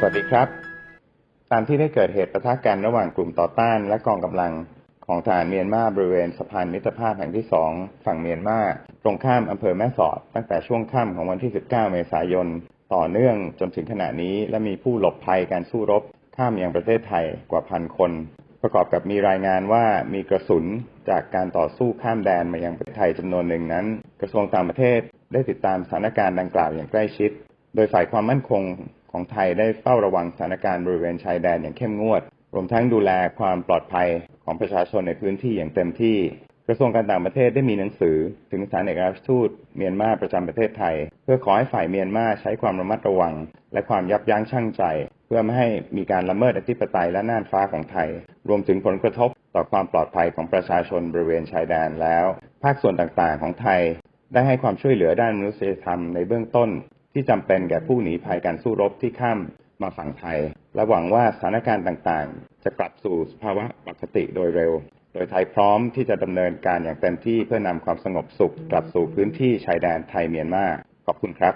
สวัสดีครับ ตามที่ได้เกิดเหตุประทะกันระหว่างกลุ่มต่อต้านและกองกำลังของทหารเมียนมาบริเวณสะพานมิตรภาพแห่งที่สองฝั่งเมียนมาตรงข้ามอำเภอแม่สอด ตั้งแต่ช่วงค่ำของวันที่ 19 เมษายน ต่อเนื่องจนถึงขณะนี้และมีผู้หลบภัยการสู้รบ ข้ามยังประเทศไทยกว่าพันคน ประกอบกับมีรายงานว่ามีกระสุนจากการต่อสู้ข้ามแดนมายังประเทศไทยจำนวนหนึ่งนั้น กระทรวงต่างประเทศได้ติดตามสถานการณ์ดังกล่าวอย่างใกล้ชิด โดยฝ่ายความมั่นคง ของไทยได้เฝ้าระวังสถานการณ์บริเวณชายแดนอย่างเข้มงวด รวมทั้งดูแลความปลอดภัยของประชาชนในพื้นที่อย่างเต็มที่ กระทรวงการต่างประเทศได้มีหนังสือ ถึงสถานเอกอัครราชทูตเมียนมาประจำประเทศไทย เพื่อขอให้ฝ่ายเมียนมาใช้ความระมัดระวัง และความยับยั้งชั่งใจ เพื่อไม่ให้มีการละเมิดอธิปไตยและน่านฟ้าของไทย รวมถึงผลกระทบต่อความปลอดภัยของประชาชนบริเวณชายแดนแล้ว ภาคส่วนต่างๆ ของไทยได้ให้ความช่วยเหลือด้านมนุษยธรรมในเบื้องต้น ที่จำเป็นแก่ผู้หนีภัยการสู้รบที่ข้ามมาฝั่งไทย และหวังว่าสถานการณ์ต่างๆ จะกลับสู่สภาวะปกติโดยเร็ว โดยไทยพร้อมที่จะดำเนินการอย่างเต็มที่เพื่อนำความสงบสุขกลับสู่พื้นที่ชายแดนไทยเมียนมาขอบคุณครับ